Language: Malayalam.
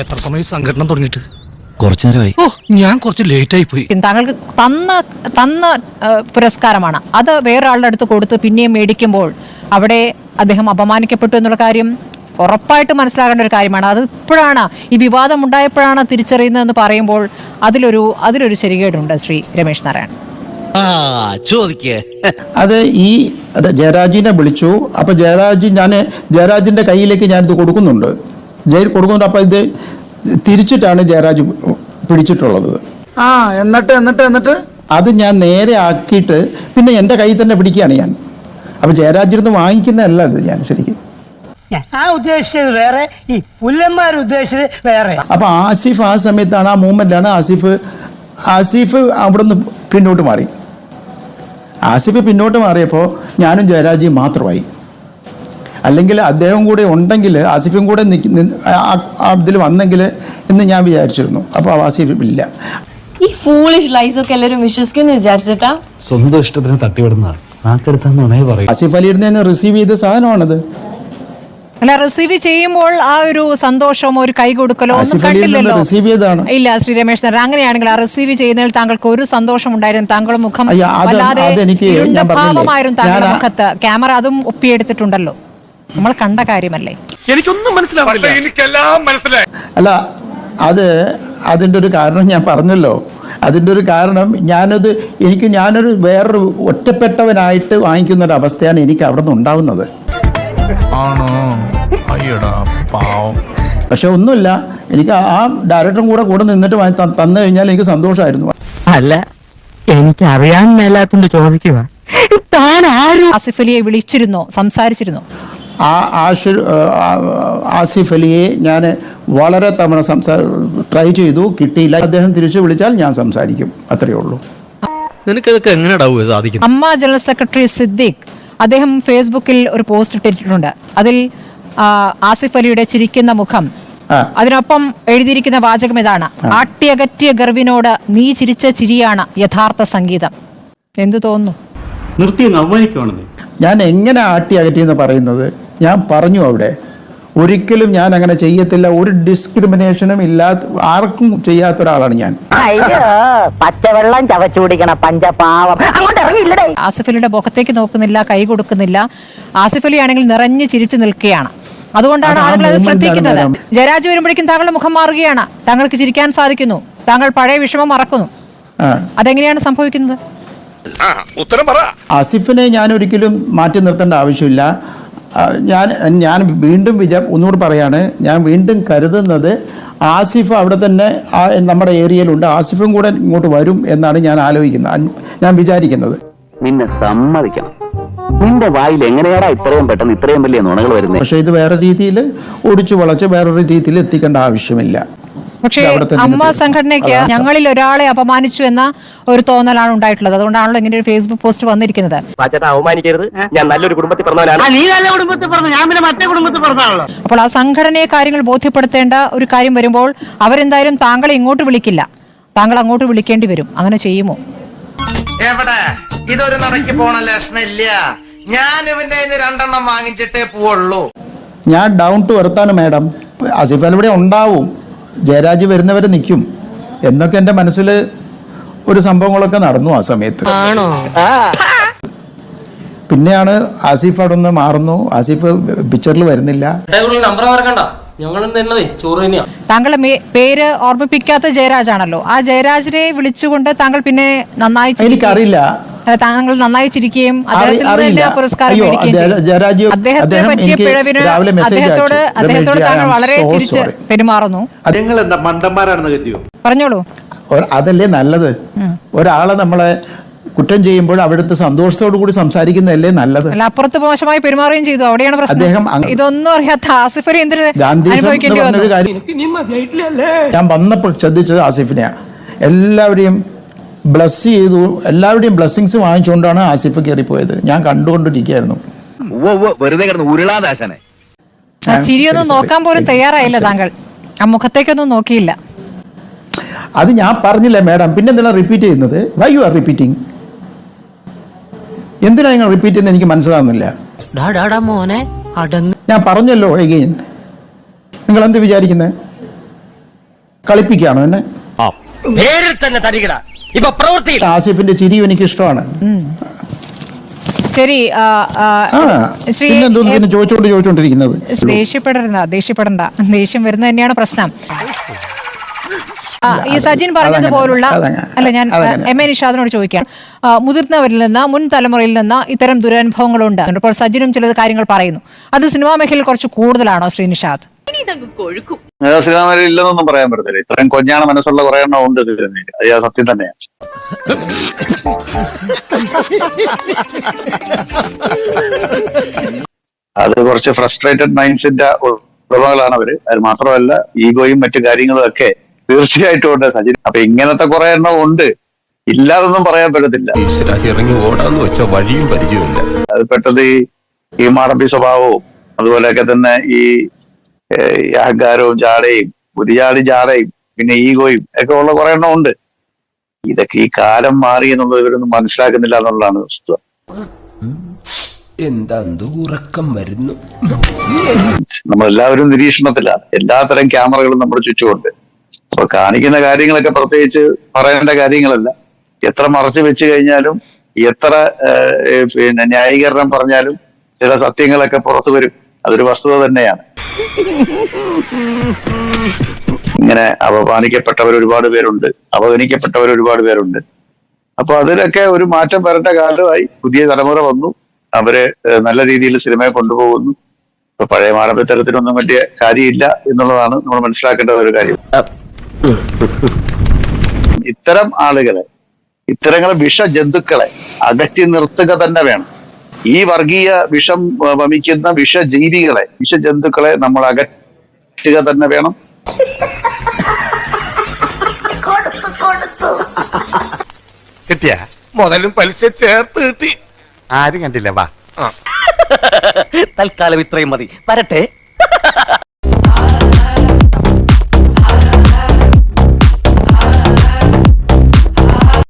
എത്ര സമയം സംഘടന തുടങ്ങിയിട്ട്? കുറച്ചു നേരമായി ഓ ഞാൻ കുറച്ച് ലേറ്റ് ആയി പോയി. താങ്കൾക്ക് തന്ന തന്ന പുരസ്കാരമാണ്. അത് വേറൊരാളുടെ അടുത്ത് കൊടുത്ത് പിന്നെയും മേടിക്കുമ്പോൾ അവിടെ അദ്ദേഹം അപമാനിക്കപ്പെട്ടു എന്നുള്ള കാര്യം ഉറപ്പായിട്ട് മനസ്സിലാകേണ്ട ഒരു കാര്യമാണ്. അത് ഇപ്പോഴാണ് ഈ വിവാദം ഉണ്ടായപ്പോഴാണ് തിരിച്ചറിയുന്നതെന്ന് പറയുമ്പോൾ അതിലൊരു അതിലൊരു ശരികേടുണ്ട് ശ്രീ രമേശ് നാരായണൻ. ചോദിക്കേ. അത് ഈ ജയരാജിനെ വിളിച്ചു. അപ്പൊ ജയരാജ് ഞാൻ ജയരാജിന്റെ കയ്യിലേക്ക് ഞാനിത് കൊടുക്കുന്നുണ്ട്. ജയിൽ കൊടുക്കുന്നുണ്ട്. അപ്പോൾ ഇത് തിരിച്ചിട്ടാണ് ജയരാജ് പിടിച്ചിട്ടുള്ളത്. ആ എന്നിട്ട് എന്നിട്ട് എന്നിട്ട്? അത് ഞാൻ നേരെ ആക്കിയിട്ട് പിന്നെ എന്റെ കയ്യിൽ തന്നെ പിടിക്കുകയാണ് ഞാൻ. അപ്പോൾ ജയരാജിരുന്ന് വാങ്ങിക്കുന്നതല്ല അത് ഞാൻ ശരിക്കും. ഞാൻ ഉദ്ദേശിച്ചത് വേറെ ഈ പുല്ലന്മാർ ഉദ്ദേശിച്ചത് വേറെ. അപ്പോൾ ആസിഫ് ആ സമയത്താണ് ആ മൂമെന്റാണ് ആസിഫ് ആസിഫ് അവിടുന്ന് പിന്നോട്ട് മാറി. ആസിഫ് പിന്നോട്ട് മാറിയപ്പോൾ ഞാനും ജയരാജിയും മാത്രമായി. അല്ലെങ്കിൽ അദ്ദേഹം കൂടെ ഉണ്ടെങ്കിൽ ആസിഫും കൂടെ ഇതിൽ വന്നെങ്കിൽ എന്ന് ഞാൻ വിചാരിച്ചിരുന്നു. അപ്പോൾ ആസിഫ് ഇല്ല. ഈ ഫൂളിഷ് ലൈസ് ഒക്കെ എല്ലാവരും വിശ്വസിക്കുന്നു വിചാരിച്ചിട്ടാ? സ്വന്തം ഇഷ്ടത്തിന് തട്ടിവിടുന്ന ആസിഫ് അലിയുടെ നിന്ന് റിസീവ് ചെയ്ത സാധനമാണത്. അല്ല റിസീവ് ചെയ്യുമ്പോൾ ആ ഒരു സന്തോഷമോ ഒരു കൈ കൊടുക്കലോ ഒന്നും കണ്ടില്ലല്ലോ. റിസീവ് ചെയ്തതാണ്. ഇല്ല ശ്രീ രമേശ് നാരായണൻ അങ്ങനെയാണെങ്കിൽ ആ റിസീവ് ചെയ്യുന്നതിൽ താങ്കൾക്ക് ഒരു സന്തോഷം ഉണ്ടായിരുന്നു. താങ്കളുടെ മുഖം വല്ലാതെ അതെനിക്ക് ഞാൻ ഇരുണ്ട ഭാവമായിരുന്നു താങ്കളുടെ മുഖത്ത്. ക്യാമറ അതും ഒപ്പിയെടുത്തിട്ടുണ്ടല്ലോ. നമ്മൾ കണ്ട കാര്യമല്ലേ? എനിക്കൊന്നും മനസ്സിലാവില്ല എനിക്കെല്ലാം മനസ്സിലായി. അല്ല അത് അതിന്റെ ഒരു കാരണം ഞാൻ പറഞ്ഞല്ലോ. അതിന്റെ ഒരു കാരണം ഞാനത് എനിക്ക് ഞാനൊരു വേറൊരു ഒറ്റപ്പെട്ടവനായിട്ട് വാങ്ങിക്കുന്ന ഒരു അവസ്ഥയാണ് എനിക്ക് അവിടെ നിന്ന് ഉണ്ടാവുന്നത്. ആണോ? അയ്യടാ പാവം. പക്ഷെ ഒന്നുമില്ല എനിക്ക് ആ- ഡയറക്ടറും കൂടെ കൂടെ നിന്നിട്ട് വാങ്ങി തന്നു കഴിഞ്ഞാൽ എനിക്ക് സന്തോഷമായിരുന്നു. അല്ല എനിക്ക് അറിയാൻ മേലാത്തോണ്ട് ചോദിക്കുക താൻ ആരും ആസിഫ് അലിയെ വിളിച്ചിരുന്നോ? സംസാരിച്ചിരുന്നോ? ആ ആഷു ആസിഫ് അലിയെ ഞാൻ വളരെ തവണ സംസാ ട്രൈ ചെയ്തു കിട്ടിയില്ല. അദ്ദേഹം തിരിച്ചു വിളിച്ചാൽ ഞാൻ സംസാരിക്കും. അത്രയേ ഉള്ളൂ. നിനക്കതൊക്കെ എങ്ങനെയാടാവുക സാധിക്കും അമ്മ ജനറൽ സെക്രട്ടറി സിദ്ദീഖ് അദ്ദേഹം ഫേസ്ബുക്കിൽ ഒരു പോസ്റ്റ് ഇട്ടിട്ടുണ്ട്. അതിൽ ആസിഫ് അലിയുടെ ചിരിക്കുന്ന മുഖം. അതിനൊപ്പം എഴുതിയിരിക്കുന്ന വാചകം ഇതാണ്. ആട്ടിയകറ്റിയ ഗർവിനോട് നീ ചിരിച്ച ചിരിയാണ് യഥാർത്ഥ സംഗീതം. എന്തു തോന്നുന്നു? നിർത്തി ഞാൻ എങ്ങനെ ആട്ടി അകറ്റിയെന്ന് പറയുന്നത്? ഞാൻ പറഞ്ഞു അവിടെ ഒരിക്കലും ഞാൻ അങ്ങനെ ചെയ്യത്തില്ല. ഒരു ഡിസ്ക്രിമിനേഷനും ഇല്ലാത്ത ആർക്കും ചെയ്യാത്ത ഒരാളാണ് ഞാൻ. അയ്യോ പച്ചവെള്ളം ചവച്ചു കുടിക്കണ പഞ്ചപാവം. അങ്ങോട്ട് ഇറങ്ങിയില്ലടേ. ആസിഫ് അലിയുടെ മുഖത്തേക്ക് നോക്കുന്നില്ല കൈ കൊടുക്കുന്നില്ല. ആസിഫലി ആണെങ്കിൽ നിറഞ്ഞു ചിരിച്ചു നിൽക്കുകയാണ്. അതുകൊണ്ടാണ് ആളുകൾ അത് ശ്രദ്ധിക്കുന്നത്. ജയരാജ് വരുമ്പോഴേക്കും താങ്കളുടെ മുഖം മാറുകയാണ്. താങ്കൾക്ക് ചിരിക്കാൻ സാധിക്കുന്നു. താങ്കൾ പഴയ വിഷമം മറക്കുന്നു. അതെങ്ങനെയാണ് സംഭവിക്കുന്നത്? ഉത്തരം പറ. ആസിഫിനെ ഞാൻ ഒരിക്കലും മാറ്റി നിർത്തേണ്ട ആവശ്യമില്ല. ഞാൻ ഞാൻ വീണ്ടും വിചാ ഒന്നുകൂടി പറയാണ്. ഞാൻ വീണ്ടും കരുതുന്നത് ആസിഫ് അവിടെ തന്നെ ആ നമ്മുടെ ഏരിയയിലുണ്ട്. ആസിഫും കൂടെ ഇങ്ങോട്ട് വരും എന്നാണ് ഞാൻ ആലോചിക്കുന്നത് ഞാൻ വിചാരിക്കുന്നത്. നിന്നെ സമ്മതിക്കണം. നിന്റെ വായിൽ എങ്ങനെയാടാ ഇത്രയും പെട്ടെന്ന് ഇത്രയും വലിയ നുണകൾ വരുന്നത് പക്ഷേ ഇത് വേറെ രീതിയിൽ ഒടിച്ചു വളച്ച് വേറൊരു രീതിയിൽ എത്തിക്കേണ്ട ആവശ്യമില്ല. പക്ഷേ അമ്മ സംഘടനയ്ക്ക്. ഞങ്ങളിൽ ഒരാളെ അപമാനിച്ചു എന്ന ഒരു തോന്നലാണ് ഉണ്ടായിട്ടുള്ളത്. അതുകൊണ്ടാണല്ലോ ഇങ്ങനെ ഒരു ഫേസ്ബുക്ക് പോസ്റ്റ് വന്നിരിക്കുന്നത്. അവമാനിക്കരുത്. ഞാൻ നല്ലൊരു കുടുംബത്തിൽ പറഞ്ഞവനാണ് അപ്പോൾ ആ സംഘടനയെ കാര്യങ്ങൾ ബോധ്യപ്പെടുത്തേണ്ട ഒരു കാര്യം വരുമ്പോൾ അവരെന്തായാലും താങ്കളെ ഇങ്ങോട്ട് വിളിക്കില്ല. താങ്കൾ അങ്ങോട്ട് വിളിക്കേണ്ടി വരും. അങ്ങനെ ചെയ്യുമോ? എവിടെ? ഇതൊരു നടക്ക് പോണ ലക്ഷണില്ല. ഞാൻ ഇവന്റെ രണ്ടെണ്ണം വാങ്ങിച്ചിട്ടേ പോവുള്ളൂ. ഞാൻ ഡൗൺ ടു എർത്താണ് മാഡം അസിഫ് ഇവിടെ ഉണ്ടാവും. ജയരാജ് വരുന്നവരെ നിൽക്കും എന്നൊക്കെ എന്റെ മനസ്സിൽ ഒരു സംഭവങ്ങളൊക്കെ നടന്നു ആ സമയത്ത്. പിന്നെയാണ് ആസിഫ് അവിടെ നിന്ന് മാറുന്നു. ആസിഫ് പിക്ചറിൽ വരുന്നില്ല. താങ്കളുടെ മേ- പേര് ഓർമ്മിപ്പിക്കാത്ത ജയരാജാണല്ലോ. ആ ജയരാജിനെ വിളിച്ചുകൊണ്ട് താങ്കൾ പിന്നെ നന്നായി എനിക്കറിയില്ല. താങ്കൾ നന്നായി ചിരിക്കുകയും അദ്ദേഹത്തിന് പുരസ്കാരം അദ്ദേഹത്തെ അദ്ദേഹം പറ്റിയ പിഴവിന് അദ്ദേഹത്തോട് അദ്ദേഹത്തോട് താങ്കൾ വളരെ ചിരിച്ച് പെരുമാറുന്നു. നിങ്ങൾ എന്താ മണ്ടന്മാരാണെന്ന് കരുതിയോ? പറഞ്ഞോളൂ. അതല്ലേ നല്ലത്. ഒരാളെ നമ്മളെ കുറ്റം ചെയ്യുമ്പോൾ അവിടുത്തെ സന്തോഷത്തോടു കൂടി സംസാരിക്കുന്നതല്ലേ നല്ലത്? അല്ല അപ്പുറത്ത് മോശമായി പെരുമാറുകയും ചെയ്തു. അവിടെയാണ് അദ്ദേഹം പ്രശ്നം. അദ്ദേഹം ഇതൊന്നും അറിയാത്ത ആസിഫിനെ ഞാൻ വന്നപ്പോൾ ശ്രദ്ധിച്ചത് ആസിഫിനെയാണ് എല്ലാവരെയും ബ്ലസ് ചെയ്തു എല്ലാവരുടെയും ബ്ലസ്സിങ്സ് വാങ്ങിച്ചുകൊണ്ടാണ് ആസിഫ് കയറിപ്പോയത്. ഞാൻ കണ്ടുകൊണ്ടിരിക്കുകയായിരുന്നു. വെറുതെ കിടന്ന് ഉരുളാദാശനെ ആ ചിരിയൊന്നും. നോക്കാൻ പോലും തയ്യാറായില്ല താങ്കൾ. ആ മുഖത്തേക്കൊന്നും നോക്കിയില്ല. അത് ഞാൻ പറഞ്ഞില്ല മാഡം. പിന്നെ എന്തിനാണ് റിപ്പീറ്റ് ചെയ്യുന്നത്? വൈ യു ആർ റിപ്പീറ്റിംഗ് എന്തിനാണ് നിങ്ങൾ റിപ്പീറ്റ് ചെയ്യുന്നത് എനിക്ക് മനസ്സിലാവുന്നില്ല. മോനെ. അടങ്ങ്. ഞാൻ പറഞ്ഞല്ലോ എഗെയിൻ നിങ്ങൾ എന്ത് വിചാരിക്കുന്നത് കളിപ്പിക്കുകയാണോ എന്നെ? പേരിൽ തന്നെ തരികട. ഇപ്പൊ പ്രവൃത്തി ആസിഫിന്റെ ചിരി എനിക്ക് ഇഷ്ടമാണ് ശരി ശ്രീ ചോദിച്ചോണ്ട് ചോദിച്ചോണ്ടിരിക്കുന്നത്? ദേഷ്യപ്പെടരുന്ന ദേഷ്യപ്പെടണ്ട. ദേഷ്യം വരുന്നത് തന്നെയാണ് പ്രശ്നം. ഈ സജിൻ പറഞ്ഞതുപോലുള്ള അതങ്ങനെ, അല്ല ഞാൻ എം എ നിഷാദിനോട് ചോദിക്കാം. മുതിർന്നവരിൽ നിന്ന് മുൻ തലമുറയിൽ നിന്ന് ഇത്തരം ദുരനുഭവങ്ങളുണ്ട്. ഇപ്പോൾ സജിനും ചില കാര്യങ്ങൾ പറയുന്നു. അത് സിനിമാ മേഖലയിൽ കുറച്ച് കൂടുതലാണോ ശ്രീ നിഷാദ്? സിനിമയിൽ ഇല്ലെന്നൊന്നും പറയാൻ പറ്റത്തില്ല. ഇത്രയും കൊഞ്ഞാണ് മനസ്സുള്ള കുറെ എണ്ണം ഉണ്ട് തിരുനെല്ലി അത് ഞാൻ സത്യം തന്നെയാണ്. അത് കുറച്ച് ഫ്രസ്ട്രേറ്റഡ് മൈൻഡ്സിന്റെ ഉടമകളാണ് അവർ. അത് മാത്രമല്ല ഈഗോയും മറ്റു കാര്യങ്ങളും ഒക്കെ തീർച്ചയായിട്ടും ഉണ്ട് സജിൻ. അപ്പൊ ഇങ്ങനത്തെ കുറെ എണ്ണം ഉണ്ട്. ഇല്ലാതൊന്നും പറയാൻ പറ്റത്തില്ല. ഇറങ്ങി ഓടാന്ന് വെച്ച വഴിയും പരിചയമില്ല. അത് പെട്ടത് ഈ മാടമ്പി സ്വഭാവവും അതുപോലെയൊക്കെ തന്നെ ഈ ഈ അഹങ്കാരവും ജാടയും പുതിയാളി ജാടയും പിന്നെ ഈഗോയും ഒക്കെ ഉള്ള കുറെ എണ്ണം ഉണ്ട്. ഇതൊക്കെ ഈ കാലം മാറി എന്നുള്ളത് ഇവരൊന്നും മനസ്സിലാക്കുന്നില്ല എന്നുള്ളതാണ് വസ്തുത. എന്താ ഉറക്കം വരുന്നു? നമ്മളെല്ലാവരും നിരീക്ഷണത്തിലാണ്. എല്ലാത്തരം ക്യാമറകളും നമ്മുടെ ചുറ്റുമുണ്ട്. അപ്പൊ കാണിക്കുന്ന കാര്യങ്ങളൊക്കെ പ്രത്യേകിച്ച് പറയേണ്ട കാര്യങ്ങളല്ല. എത്ര മറച്ചു വെച്ച് കഴിഞ്ഞാലും എത്ര പിന്നെ ന്യായീകരണം പറഞ്ഞാലും ചില സത്യങ്ങളൊക്കെ പുറത്തു വരും. അതൊരു വസ്തുത തന്നെയാണ്. ഇങ്ങനെ അപമാനിക്കപ്പെട്ടവർ ഒരുപാട് പേരുണ്ട്. അവഗണിക്കപ്പെട്ടവർ ഒരുപാട് പേരുണ്ട്. അപ്പൊ അതിലൊക്കെ ഒരു മാറ്റം വരേണ്ട കാലമായി പുതിയ തലമുറ വന്നു. അവർ നല്ല രീതിയിൽ സിനിമയെ കൊണ്ടുപോകുന്നു. ഇപ്പൊ പഴയ മാനവത്തരത്തിനൊന്നും പറ്റിയ കാര്യമില്ല എന്നുള്ളതാണ് നമ്മൾ മനസ്സിലാക്കേണ്ട ഒരു കാര്യം. ഇത്തരം ആളുകളെ ഇത്തരങ്ങളെ വിഷജന്തുക്കളെ അകറ്റി നിർത്തുക തന്നെ വേണം. ഈ വർഗീയ വിഷം വമിക്കുന്ന വിഷജീവികളെ വിഷജന്തുക്കളെ നമ്മൾ അകറ്റുക തന്നെ വേണം. കിട്ടിയ? മുതലും പലിശ ചേർത്ത് കിട്ടി. ആരും കണ്ടില്ല വാ. തൽക്കാലം ഇത്രയും മതി. വരട്ടെ.